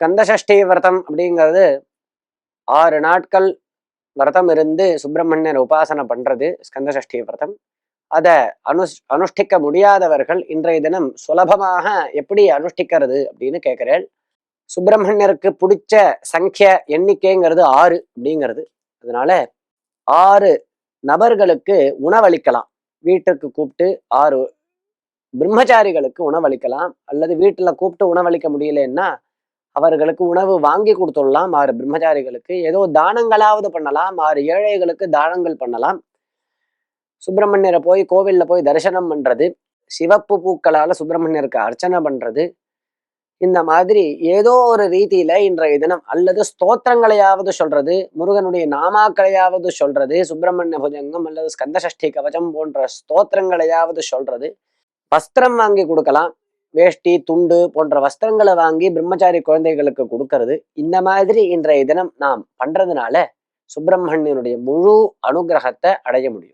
ஸ்கந்தசஷ்டி விரதம் அப்படிங்கிறது ஆறு நாட்கள் விரதம் இருந்து சுப்பிரமணியர் உபாசனை பண்றது ஸ்கந்தசஷ்டி விரதம் அதை அனுஷ் அனுஷ்டிக்க முடியாதவர்கள் இன்றைய தினம் சுலபமாக எப்படி அனுஷ்டிக்கிறது அப்படின்னு கேட்கிறேன். சுப்பிரமணியருக்கு பிடிச்ச சங்கிய எண்ணிக்கைங்கிறது ஆறு அப்படிங்கிறது. அதனால ஆறு நபர்களுக்கு உணவளிக்கலாம். வீட்டுக்கு கூப்பிட்டு ஆறு பிரம்மச்சாரிகளுக்கு உணவளிக்கலாம். அல்லது வீட்டில் கூப்பிட்டு உணவளிக்க முடியலன்னா அவர்களுக்கு உணவு வாங்கி கொடுத்துடலாம். ஆறு பிரம்மச்சாரிகளுக்கு ஏதோ தானங்களாவது பண்ணலாம். ஆறு ஏழைகளுக்கு தானங்கள் பண்ணலாம். சுப்பிரமணியரை போய் கோவில்ல போய் தரிசனம் பண்றது சிவப்பு பூக்களால சுப்பிரமணியருக்கு அர்ச்சனை பண்றது இந்த மாதிரி ஏதோ ஒரு ரீதியில இன்றைய தினம் அல்லது ஸ்தோத்திரங்களையாவது சொல்றது முருகனுடைய நாமாக்களையாவது சொல்றது சுப்பிரமணிய புஜங்கம் அல்லது ஸ்கந்த சஷ்டி கவச்சம் போன்ற ஸ்தோத்திரங்களையாவது சொல்றது வஸ்திரம் வாங்கி கொடுக்கலாம். வேஷ்டி துண்டு போன்ற வஸ்திரங்களை வாங்கி பிரம்மச்சாரி குழந்தைகளுக்கு கொடுக்கறது. இந்த மாதிரி இன்றைய தினம் நாம் பண்றதுனால சுப்பிரமணியனுடைய முழு அனுகிரகத்தை அடைய முடியும்.